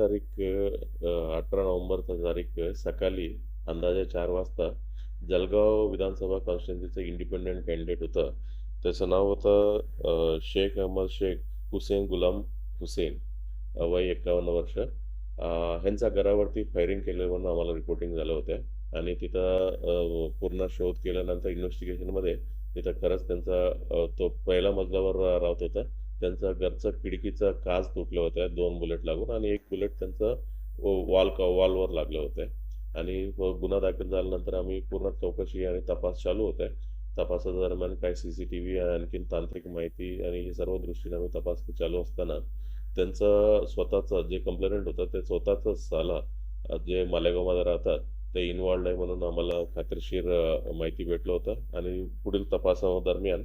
तारीख अठरा नोव्हेंबरचा तारीख सकाळी अंदाजे चार वाजता जळगाव विधानसभा कॉन्स्टिट्युन्सीचं इंडिपेंडंट कॅन्डिडेट होतं. त्याचं नाव होतं शेख अहमद शेख हुसेन गुलाम हुसेन. वय एकावन्न वर्ष. ह्यांचा घरावरती फायरिंग केल्यावरून आम्हाला रिपोर्टिंग झालं होतं आणि तिथं पूर्ण शोध केल्यानंतर इन्व्हेस्टिगेशनमध्ये तिथं खरंच त्यांचा तो पहिल्या मजल्यावर राहत होता. त्यांचं घरचं खिडकीचं काच तुटलं होत्या दोन बुलेट लागून आणि एक बुलेट त्यांचं वॉल वॉलवर लागलं होतं आणि गुन्हा दाखल झाल्यानंतर आम्ही पूर्ण चौकशी आणि तपास चालू होते तपासादरम्यान काय सी सी टी व्ही आणखीन तांत्रिक माहिती आणि हे सर्व दृष्टीने आम्ही तपास चालू असताना त्यांचं स्वतःचं जे कंप्लेंट होतं ते स्वतःचा साला जे मालेगावमध्ये राहतात ते इन्वॉल्ड आहे म्हणून आम्हाला खात्रीशीर माहिती भेटलं होतं. आणि पुढील तपासादरम्यान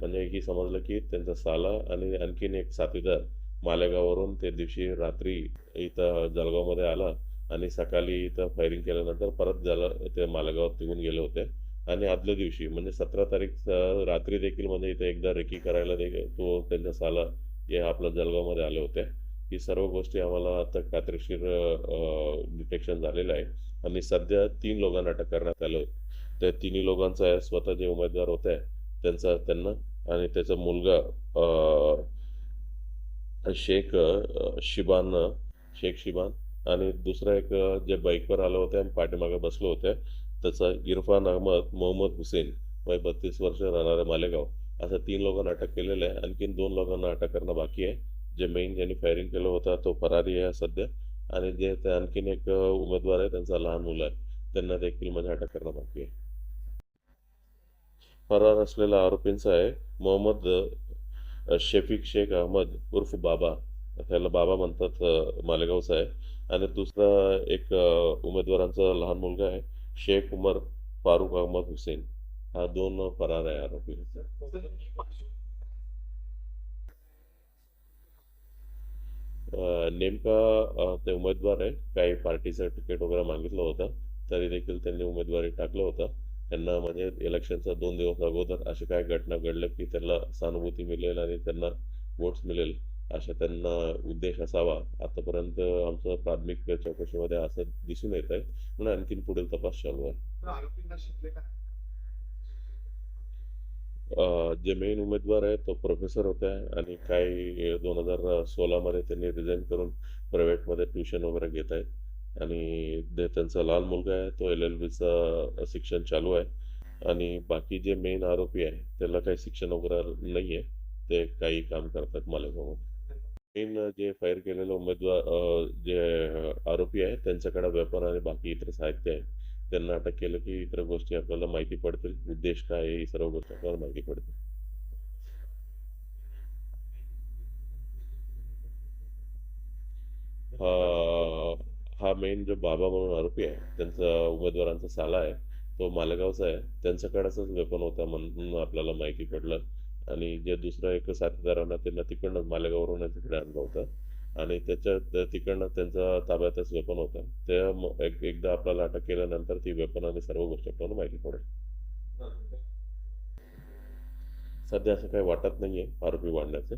म्हणजे ही समजलं की त्यांचा साला आणि आणखीन एक साथीदार मालेगाववरून ते दिवशी रात्री इथं जळगावमध्ये आला आणि सकाळी इथं फायरिंग केल्यानंतर परत झालं ते मालेगावात निघून गेले होते. आणि आदल्या दिवशी म्हणजे सतरा तारीख रात्री देखील म्हणजे इथं एकदा रेकी करायला देखील तो त्यांचा साला हे आपल्या जळगावमध्ये आले होते. ही सर्व गोष्टी आम्हाला आता खात्रीशीर डिटेक्शन झालेलं आहे. आणि सध्या तीन लोकांना अटक करण्यात आलं त्या तिन्ही लोकांचा स्वतः जे उमेदवार होते. त्यांचा त्यांना आणि त्याचा मुलगा शेख शिबान शेख शिबान आणि दुसरा एक जे बाईकवर आलं होतं आणि पाठीमागे बसलो होते त्याचा इरफान अहमद मोहम्मद हुसेन वय बत्तीस वर्ष राहणारे मालेगाव. असं तीन लोकांना अटक केलेलं आहे. आणखीन दोन लोकांना अटक करणं बाकी आहे. जे मेन ज्यांनी फायरिंग केलं होतं तो फरारी आहे सध्या. आणि जे ते आणखीन एक उमेदवार आहे त्यांचा लहान मुलं आहे. त्यांना देखील म्हणजे अटक करणं बाकी आहे. फरार असलेला आरोपींचा आहे मोहम्मद शेफिक शेख अहमद उर्फ बाबा. त्याला बाबा म्हणतात मालेगावचा आहे आणि दुसरा एक उमेदवारांचा लहान मुलगा आहे शेख उमर फारुक अहमद हुसेन. हा दोन फरार आहे आरोपी. नेमका ते उमेदवार आहे. काही पार्टीचं तिकीट वगैरे मागितलं होतं. तरी देखील त्यांनी उमेदवारी टाकलं होतं. त्यांना म्हणजे इलेक्शनचा दोन दिवस अगोदर अशी काय घटना घडल्या की त्यांना सहानुभूती मिळेल आणि त्यांना वोट्स मिळेल अशा त्यांना उद्देश असावा. आतापर्यंत आमचं प्राथमिक चौकशीमध्ये असं दिसून येत आहे. म्हणून आणखीन पुढील तपास चालू आहे. जे मेन उमेदवार आहे तो प्रोफेसर होता आणि काही दोन हजार सोळामध्ये त्यांनी रिझाईन करून प्रायव्हेटमध्ये ट्युशन वगैरे घेत आहेत. आणि जे त्यांचा लहान मुलगा आहे तो एल एल बीचं शिक्षण चालू आहे. आणि बाकी जे मेन आरोपी आहे त्याला काही शिक्षण वगैरे नाही आहे ते काही काम करतात मालेगावमध्ये. मेन जे फायर केलेलं उमेदवार जे आरोपी आहे त्यांच्याकडे वेपन आणि बाकी इतर साहित्य आहे. त्यांना अटक केलं की इतर गोष्टी आपल्याला माहिती पडतील. उद्देश काय हे सर्व गोष्टी आपल्याला माहिती पडतील हा हा मेन जो बाबा म्हणून आरोपी आहे त्यांचा उमेदवारांचा साला आहे तो मालेगावचा आहे. त्यांच्याकडेच वेपन होता म्हणून आपल्याला माहिती पडलं. आणि जे दुसरं एक साथीदारांना त्यांना तिकडनं मालेगाववरून तिकडे आणलं होतं. आणि त्याच्या तिकडनं त्यांचा ताब्यातच वेपन होता. ते एक एकदा आपल्याला अटक केल्यानंतर ती वेपन आणि सर्व गोष्टी आपल्याला माहिती पडेल सध्या असं काही वाटत नाहीये आरोपी वाढण्याचं